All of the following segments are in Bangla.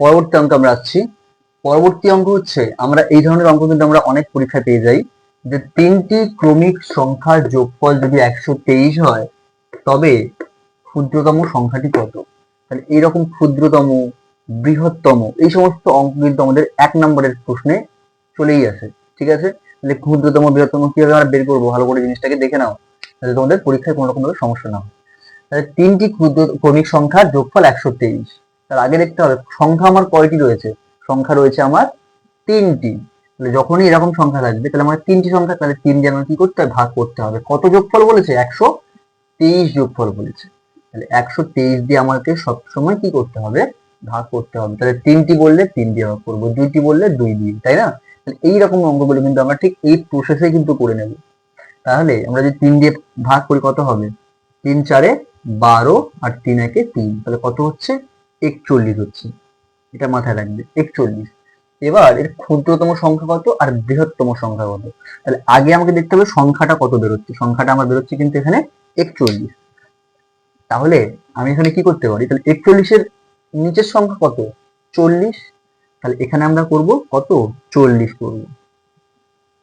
পরবর্তী অঙ্ক আমরা আসছি। পরবর্তী অঙ্ক হচ্ছে, আমরা এই ধরনের অঙ্ক কিন্তু আমরা অনেক পরীক্ষায় পেয়ে যাই যে তিনটি ক্রমিক সংখ্যার যোগফল যদি একশো তেইশ হয়, তবে ক্ষুদ্রতম সংখ্যাটি কত? তাহলে এইরকম ক্ষুদ্রতম, বৃহত্তম, এই সমস্ত অঙ্ক কিন্তু আমাদের এক নম্বরের প্রশ্নে চলেই আসে। ঠিক আছে? তাহলে ক্ষুদ্রতম, বৃহত্তম কীভাবে আমরা বের করব? ভালো করে জিনিসটাকে দেখে নাও তাহলে তোমাদের পরীক্ষায় কোনো রকম সমস্যা না হয়। তাহলে তিনটি ক্ষুদ্র ক্রমিক সংখ্যার যোগফল একশো তেইশ। তার আগে দেখতে হবে, সংখ্যা আমার কয়টি রয়েছে? সংখ্যা রয়েছে আমার তিনটি। তাহলে যখনই এরকম সংখ্যা থাকবে, তাহলে আমার তিনটি সংখ্যা, তাহলে তিন দিয়ে আমার কি করতে হবে? ভাগ করতে হবে। কত যোগফল বলেছে? একশো তেইশ যোগফল বলেছে। তাহলে একশো তেইশ দিয়ে আমাকে সবসময় কি করতে হবে? ভাগ করতে হবে। তাহলে তিনটি বললে তিন দিয়ে ভাগ করব, দুইটি বললে দুই দিয়ে, তাই না? তাহলে এইরকম অঙ্কগুলো কিন্তু আমরা ঠিক এই প্রসেসে কিন্তু করে নেব। তাহলে আমরা যদি তিন দিয়ে ভাগ করি, কত হবে? তিন চারে বারো আর তিন একে তিন। তাহলে কত হচ্ছে? একচল্লিশ হচ্ছে। এটা মাথায় রাখবে, একচল্লিশ। এবার এর ক্ষুদ্রতম সংখ্যা কত আর বৃহত্তম সংখ্যা কত? তাহলে আগে আমাকে দেখতে হবে সংখ্যাটা কত বেরোচ্ছে। সংখ্যাটা আমার বেরোচ্ছে কিন্তু এখানে একচল্লিশ। তাহলে আমি এখানে কি করতে পারি? তাহলে একচল্লিশের নিচের সংখ্যা কত? চল্লিশ। তাহলে এখানে আমরা করব কত? চল্লিশ করব।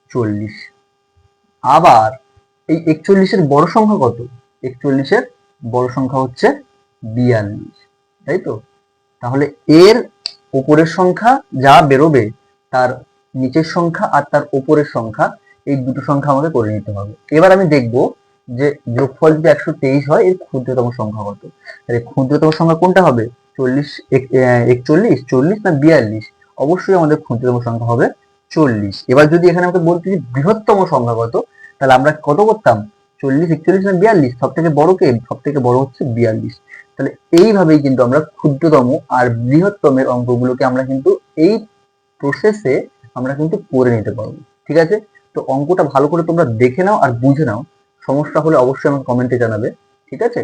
চল্লিশ। আবার এই একচল্লিশের বড় সংখ্যা কত? একচল্লিশের বড় সংখ্যা হচ্ছে বিয়াল্লিশ। তাই তো তাহলে এর উপরের সংখ্যা যা বেরোবে, তার নিচের সংখ্যা আর তার উপরের সংখ্যা, এই দুটো সংখ্যা আমাকে করে নিতে হবে। এবার আমি দেখব যে যোগফল যদি একশো তেইশ হয়, এর ক্ষুদ্রতম সংখ্যা কত? ক্ষুদ্রতম সংখ্যা কোনটা হবে? চল্লিশ, এক- একচল্লিশ, চল্লিশ না বিয়াল্লিশ? অবশ্যই আমাদের ক্ষুদ্রতম সংখ্যা হবে চল্লিশ। এবার যদি এখানে আমাকে বলতে যে বৃহত্তম সংখ্যা কত, তাহলে আমরা কত করতাম? চল্লিশ, একচল্লিশ না বিয়াল্লিশ? সব থেকে বড় কে? সব থেকে বড় হচ্ছে বিয়াল্লিশ। তাহলে এইভাবেই কিন্তু আমরা ক্ষুদ্রতম আর বৃহত্তমের অঙ্কগুলোকে আমরা কিন্তু এই প্রসেসে আমরা কিন্তু করে নিতে পারব, ঠিক আছে? তো অঙ্কটা ভালো করে তোমরা দেখে নাও আর বুঝে নাও। সমস্যা হলে অবশ্যই আমাকে কমেন্টে জানাবে, ঠিক আছে?